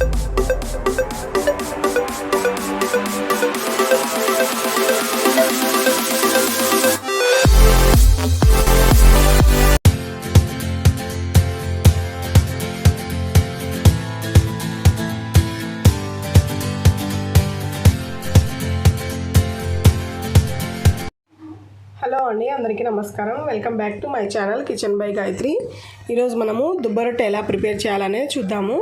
Hello అండి అందరికీ నమస్కారం. Welcome back to my channel kitchen by Gayatri. ఈరోజు మనము దుబ్బ రొట్టె ఎలా ప్రిపేర్ చేయాలనేది చూద్దాము.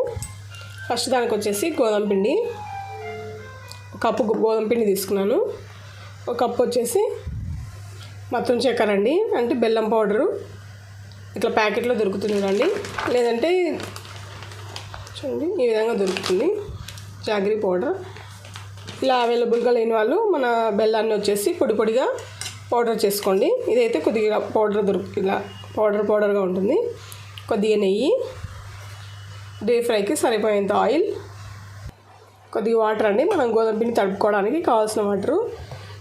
ఫస్ట్ దానికి వచ్చేసి గోధుమ పిండి. కప్పు గోధుమ పిండి తీసుకున్నాను. ఒక కప్పు వచ్చేసి మొత్తం చక్కెర అండి. అంటే బెల్లం పౌడరు. ఇట్లా ప్యాకెట్లో దొరుకుతుంది చూడండి. లేదంటే చూడండి ఈ విధంగా దొరుకుతుంది. Jaggery powder. ఇలా అవైలబుల్గా లేని వాళ్ళు మన బెల్లాన్ని వచ్చేసి పొడి పొడిగా పౌడర్ చేసుకోండి. ఇదైతే కొద్దిగా పౌడర్ దొరుకు ఇలా పౌడర్ పౌడర్గా ఉంటుంది. కొద్దిగా నెయ్యి. డీప్ ఫ్రైకి సరిపోయేంత ఆయిల్ కొద్దిగా వాటర్ అండి. మనం గోధుమ పిండి తడుపుకోవడానికి కావాల్సిన వాటరు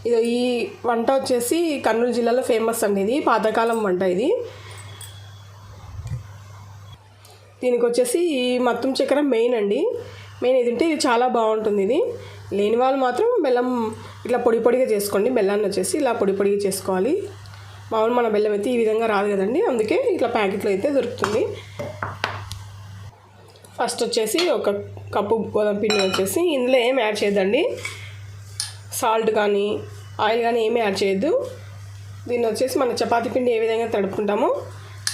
ఇది ఈ వంట వచ్చేసి కర్నూలు జిల్లాలో ఫేమస్ అండి ఇది. పాతకాలం వంట ఇది. దీనికి వచ్చేసి ఈ మత్తం చక్కెర మెయిన్ అండి. మెయిన్ ఇది ఉంటే ఇది చాలా బాగుంటుంది ఇది. లేని వాళ్ళు మాత్రం బెల్లం ఇట్లా పొడి పొడిగా చేసుకోండి. బెల్లాన్ని వచ్చేసి ఇలా పొడి పొడిగా చేసుకోవాలి. మామూలు మన బెల్లం అయితే ఈ విధంగా రాదు కదండి. అందుకే ఇట్లా ప్యాకెట్లో అయితే దొరుకుతుంది. ఫస్ట్ వచ్చేసి ఒక కప్పు గోధుమ పిండి వచ్చేసి ఇందులో ఏం యాడ్ చేయదండి సాల్ట్ కానీ ఆయిల్ కానీ ఏమీ యాడ్ చేయొద్దు. దీన్ని వచ్చేసి మన చపాతీ పిండి ఏ విధంగా తడుపుకుంటామో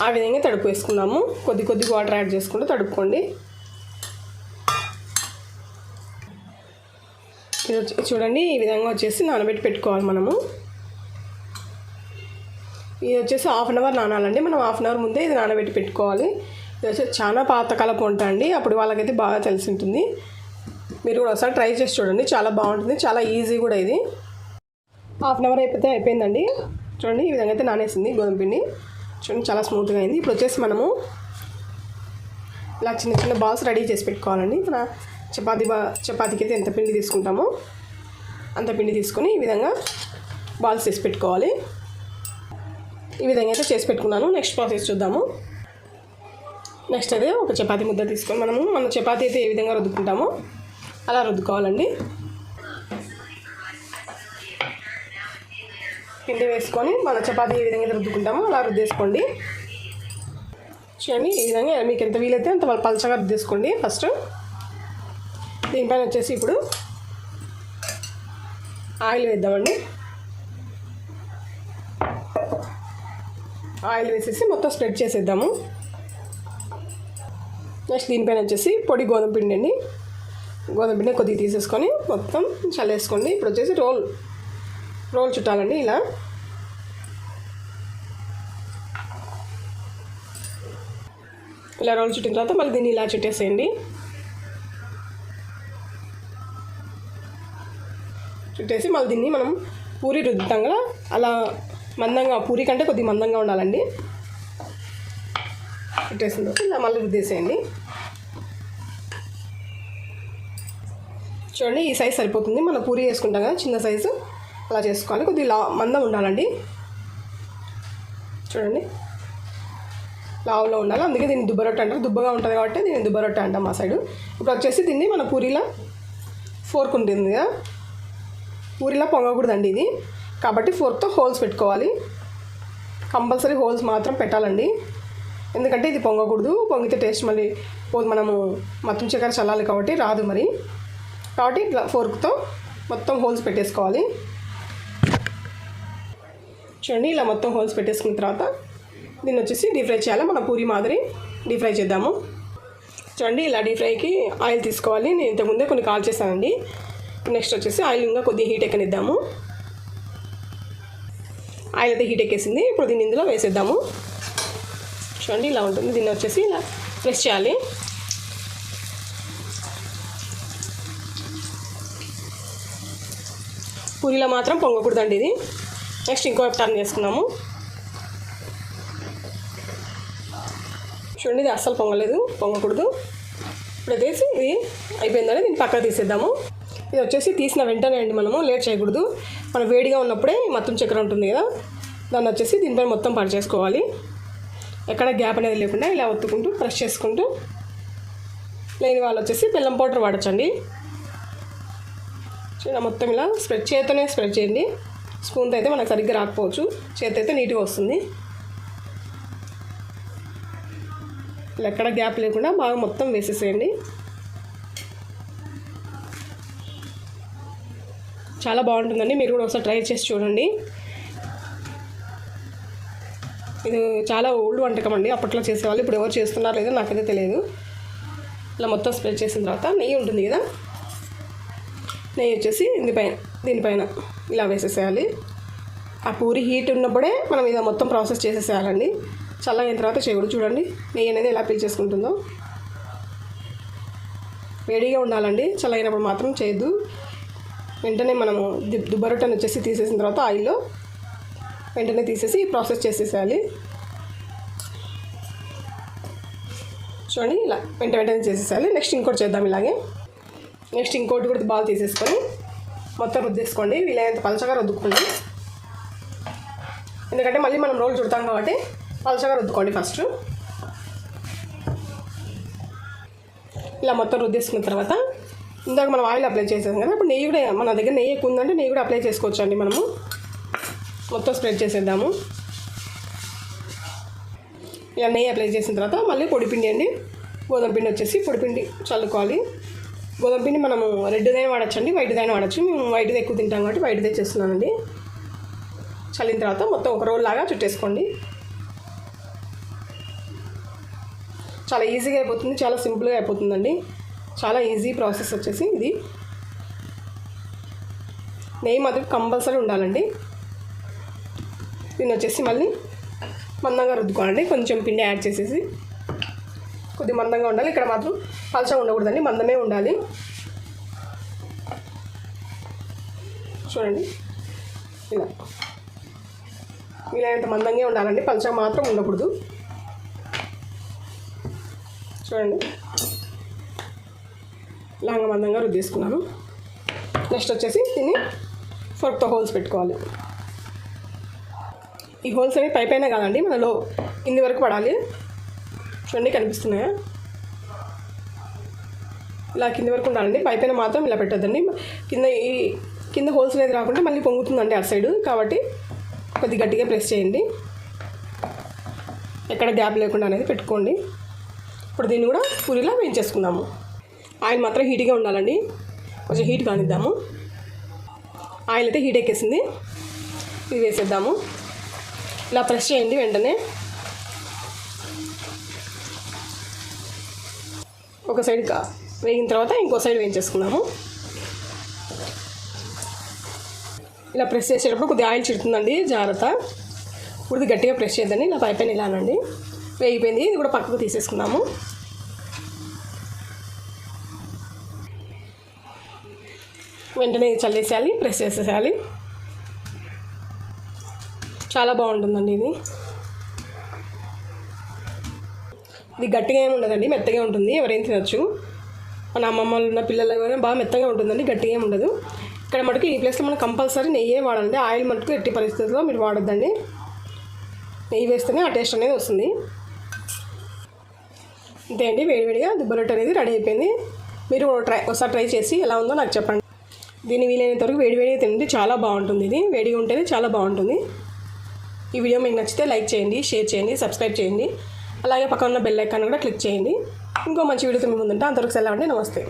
ఆ విధంగా తడుపు వేసుకున్నాము కొద్ది కొద్ది వాటర్ యాడ్ చేసుకుంటూ తడుపుకోండి. ఇది వచ్చి చూడండి ఈ విధంగా వచ్చేసి నానబెట్టి పెట్టుకోవాలి మనము. ఇది వచ్చేసి హాఫ్ అన్ అవర్ నానాలండి. మనం హాఫ్ అన్ అవర్ ముందే ఇది నానబెట్టి పెట్టుకోవాలి. చాలా పాతకాలపు వంట అండి. అప్పుడు వాళ్ళకైతే బాగా తెలిసి ఉంటుంది మీరు కూడా ఒకసారి ట్రై చేసి చూడండి. చాలా బాగుంటుంది. చాలా ఈజీ కూడా ఇది. హాఫ్ అన్ అవర్ అయిపోతే అయిపోయిందండి. చూడండి ఈ విధంగా అయితే నానేసింది గోధుమ పిండి. చూడండి చాలా స్మూత్గా అయింది. ఇప్పుడు వచ్చేసి మనము ఇలా చిన్న చిన్న బాల్స్ రెడీ చేసి పెట్టుకోవాలండి. మన చపాతీ బా చపాతీకి అయితే ఎంత పిండి తీసుకుంటామో అంత పిండి తీసుకొని ఈ విధంగా బాల్స్ చేసి పెట్టుకోవాలి. ఈ విధంగా అయితే చేసి పెట్టుకున్నాను. నెక్స్ట్ ప్రాసెస్ చూద్దాము. నెక్స్ట్ అదే ఒక చపాతీ ముద్ద తీసుకొని మనము మన చపాతీ అయితే ఏ విధంగా రుద్దుకుంటామో అలా రుద్దుకోవాలండి. పిండి వేసుకొని మన చపాతీ ఏ విధంగా అయితే రుద్దుకుంటామో అలా రుద్దేసుకోండి. చూడండి ఈ విధంగా మీకు ఎంత వీలైతే అంత పలచగా రుద్దేసుకోండి ఫస్ట్. దీనిపైన వచ్చేసి ఇప్పుడు ఆయిల్ వేద్దామండి. ఆయిల్ వేసేసి మొత్తం స్ప్రెడ్ చేసేద్దాము. నెక్స్ట్ దీనిపైన వచ్చేసి పొడి గోధుమ పిండి అండి. గోధుమ పిండి కొద్దిగా తీసేసుకొని మొత్తం చల్లేసుకోండి. ఇప్పుడు వచ్చేసి రోల్ రోల్ చుట్టాలండి ఇలా. ఇలా రోల్ చుట్టిన తర్వాత మళ్ళీ దీన్ని ఇలా చుట్టేసేయండి. చుట్టేసి మళ్ళీ దీన్ని మనం పూరి రుద్దుతాం అలా మందంగా పూరి కంటే కొద్దిగా మందంగా ఉండాలండి. పెట్టేసిన తర్వాత ఇలా మళ్ళీ రుద్దేసేయండి. చూడండి ఈ సైజ్ సరిపోతుంది. మనం పూరి చేసుకుంటాం కదా చిన్న సైజు అలా చేసుకోవాలి. కొద్దిగా లా మందం ఉండాలండి. చూడండి. లావులో ఉండాలి. అందుకే దీన్ని దుబ్బరొట్టె అంటారు. దుబ్బగా ఉంటుంది కాబట్టి దీన్ని దుబ్బరొట్టె అంటాం మా సైడు ఇప్పుడు వచ్చేసి దీన్ని మన పూరిలా ఫోర్క్ ఉంటుంది కదా. పూరిలా పొంగకూడదండి ఇది. కాబట్టి ఫోర్క్తో హోల్స్ పెట్టుకోవాలి. కంపల్సరీ హోల్స్ మాత్రం పెట్టాలండి. ఎందుకంటే ఇది పొంగకూడదు పొంగితే టేస్ట్ మళ్ళీ పోదు. మనము మొత్తం చక్కెర చల్లాలి కాబట్టి రాదు మరి. కాబట్టి ఇట్లా ఫోర్క్తో మొత్తం హోల్స్ పెట్టేసుకోవాలి. చూడండి ఇలా మొత్తం హోల్స్ పెట్టేసుకున్న తర్వాత దీన్ని వచ్చేసి డీప్ ఫ్రై చేయాలి. మన పూరి మాదిరి డీప్ ఫ్రై చేద్దాము. చూడండి ఇలా డీప్ ఫ్రైకి ఆయిల్ తీసుకోవాలి. నేను ఇంతకుముందే కొన్ని కాల్ చేశానండి. నెక్స్ట్ వచ్చేసి ఆయిల్ ఇంకా కొద్దిగా హీట్ ఎక్కనిద్దాము. ఆయిల్ అయితే హీట్ ఎక్కేసింది. ఇప్పుడు దీన్ని ఇందులో వేసేద్దాము. చూడండి ఇలా ఉంటుంది. దీన్ని వచ్చేసి ఇలా ప్రెస్ చేయాలి. పూరిలో మాత్రం పొంగకూడదండి ఇది. నెక్స్ట్ ఇంకో టర్న్ చేసుకున్నాము చూడండి ఇది అస్సలు పొంగలేదు పొంగకూడదు. ఇప్పుడు వచ్చేసి ఇది అయిపోయిందని దీన్ని పక్కన తీసేద్దాము. ఇది వచ్చేసి తీసిన వెంటనే అండి మనము లేట్ చేయకూడదు. మనం వేడిగా ఉన్నప్పుడే మొత్తం చక్కెర ఉంటుంది కదా దాన్ని వచ్చేసి దీనిపై మొత్తం పని చేసుకోవాలి ఎక్కడ గ్యాప్ అనేది లేకుండా ఇలా ఒత్తుకుంటూ ప్రెస్ చేసుకుంటూ లేని వాళ్ళు వచ్చేసి బెల్లం పౌడర్ వాడచ్చండి. మొత్తం ఇలా స్ప్రెడ్ చేతితోనే స్ప్రెడ్ చేయండి. స్పూన్తో అయితే మనకు సరిగ్గా రాకపోవచ్చు. చేతి అయితే నీట్గా వస్తుంది. ఇలా ఎక్కడ గ్యాప్ లేకుండా బాగా మొత్తం వేసేసేయండి. చాలా బాగుంటుందండి. మీరు కూడా ఒకసారి ట్రై చేసి చూడండి. ఇది చాలా ఓల్డ్ వంటకం అండి. అప్పట్లో చేసేవాళ్ళు ఇప్పుడు ఎవరు చేస్తున్నారో లేదో నాకైతే తెలియదు. ఇలా మొత్తం స్ప్రెడ్ చేసిన తర్వాత నెయ్యి ఉంటుంది కదా? నెయ్యి వచ్చేసి దీనిపైన దీనిపైన ఇలా వేసేసేయాలి. ఆ పూరి హీట్ ఉన్నప్పుడే మనం ఇలా మొత్తం ప్రాసెస్ చేసేసేయాలండి. చల్లగైన తర్వాత చేయకూడదు. చూడండి నెయ్యి అనేది ఎలా పీల్చేసుకుంటుందో వేడిగా ఉండాలండి. చల్లగైనప్పుడు మాత్రం చేయొద్దు. వెంటనే మనము ది- వచ్చేసి తీసేసిన తర్వాత ఆయిల్లో వెంటనే తీసేసి ప్రాసెస్ చేసేసేయాలి. చూడండి ఇలా వెంట వెంటనే చేసేసేయాలి. నెక్స్ట్ ఇంకోటి చేద్దాం ఇలాగే. నెక్స్ట్ ఇంకోటి కూడా బాల్ తీసేసుకొని మొత్తం రుద్దేసుకోండి. వీలైనంత పలచగా రుద్దుకోండి. ఎందుకంటే మళ్ళీ మనం రోల్ చుడతాం కాబట్టి పలచగా రుద్దుకోండి ఫస్ట్. ఇలా మొత్తం రుద్దేసుకున్న తర్వాత ఇందాక మనం ఆయిల్ అప్లై చేసాం కదా ఇప్పుడు నెయ్యి కూడా మన దగ్గర నెయ్యి ఎక్కువ ఉందంటే నెయ్యి కూడా అప్లై చేసుకోవచ్చు అండి మనము. మొత్తం స్ప్రెడ్ చేసేద్దాము. ఇలా నెయ్యి అప్లై చేసిన తర్వాత మళ్ళీ పొడిపిండి అండి. గోధుమ పిండి వచ్చేసి పొడిపిండి చల్లుకోవాలి. గోధుమ పిండి మనము రెడ్దైనా వాడచ్చు అండి వైట్దైనా వాడచ్చు. మేము వైట్ది ఎక్కువ తింటాం కాబట్టి వైట్దే చేస్తున్నానండి. చల్లిన తర్వాత మొత్తం ఒక రోల్ లాగా చుట్టేసుకోండి. చాలా ఈజీగా అయిపోతుంది చాలా సింపుల్గా అయిపోతుందండి. చాలా ఈజీ ప్రాసెస్ వచ్చేసి ఇది. నెయ్యి మాత్రం కంపల్సరీ ఉండాలండి. దీన్ని వచ్చేసి మళ్ళీ మందంగా రుద్దుకోవాలండి. కొంచెం పిండి యాడ్ చేసేసి కొద్దిగా మందంగా ఉండాలి. ఇక్కడ మాత్రం పలచగా ఉండకూడదండి. మందమే ఉండాలి. చూడండి. ఇలా. వీలైనంత మందంగా ఉండాలండి. పలచగా మాత్రం ఉండకూడదు. చూడండి. లాంగ మందంగా రుద్దేసుకున్నాను. నెక్స్ట్ వచ్చేసి దీన్ని ఫోర్క్తో హోల్స్ పెట్టుకోవాలి. ఈ హోల్స్ అనేవి పై పైన కాదండి మనలో కింది వరకు పడాలి. చూడండి కనిపిస్తున్నాయా? ఇలా కింది వరకు ఉండాలండి పై పైన మాత్రం ఇలా పెట్టద్దండి. కింద ఈ కింద హోల్స్ అనేది రాకుండా మళ్ళీ పొంగుతుందండి అటు సైడ్. కాబట్టి కొద్ది గట్టిగా ప్రెస్ చేయండి. ఎక్కడ గ్యాప్ లేకుండా అనేది పెట్టుకోండి. ఇప్పుడు దీన్ని కూడా పూరిలా వేయించేసుకుందాము. ఆయిల్ మాత్రం హీట్గా ఉండాలండి. కొంచెం హీట్ కానిద్దాము. ఆయిల్ అయితే హీట్ ఎక్కేసింది. ఇది వేసేద్దాము. ఇలా ప్రెస్ చేయండి వెంటనే. ఒక సైడ్ కా- వేగిన తర్వాత ఇంకో సైడ్ వేయించేసుకున్నాము. ఇలా ప్రెస్ చేసేటప్పుడు కొద్దిగా ఆయిల్ చిడుతుందండి జాగ్రత్త. ఇప్పుడు గట్టిగా ప్రెస్ చేద్దండి ఇలా పైపైన ఇలానండి వేగిపోయింది ఇది కూడా పక్కకు తీసేసుకున్నాము. వెంటనే చల్లేసేయాలి ప్రెస్ చేసేసేయాలి. చాలా బాగుంటుందండి ఇది. ఇది గట్టిగా ఏమి ఉండదండి మెత్తగా ఉంటుంది ఎవరైనా తినొచ్చు. మన అమ్మమ్మలు ఉన్న పిల్లలు కూడా బాగా మెత్తగా ఉంటుందండి గట్టిగా ఏమి ఉండదు. ఇక్కడ మటుకు ఈ ప్లేస్లో మనం కంపల్సరీ నెయ్యే వాడాలండి. ఆయిల్ మటుకు ఎట్టి పరిస్థితుల్లో మీరు వాడొద్దండి. నెయ్యి వేస్తేనే ఆ టేస్ట్ అనేది వస్తుంది. అంతే అండి వేడివేడిగా దుబ్బరొట్టు అనేది రెడీ అయిపోయింది. మీరు ట్రై ఒకసారి ట్రై చేసి ఎలా ఉందో నాకు చెప్పండి. దీన్ని వీలైనంత వరకు వేడివేడిగా తినండి చాలా బాగుంటుంది ఇది. వేడిగా ఉంటేనే చాలా బాగుంటుంది. ఈ వీడియో మీకు నచ్చితే లైక్ చేయండి షేర్ చేయండి సబ్స్క్రైబ్ చేయండి. అలాగే పక్కన ఉన్న బెల్ ఐకాన్ కూడా క్లిక్ చేయండి. ఇంకో మంచి వీడియోతో మీ ముందుంటే. అంతవరకు సెలవు అండి. నమస్తే.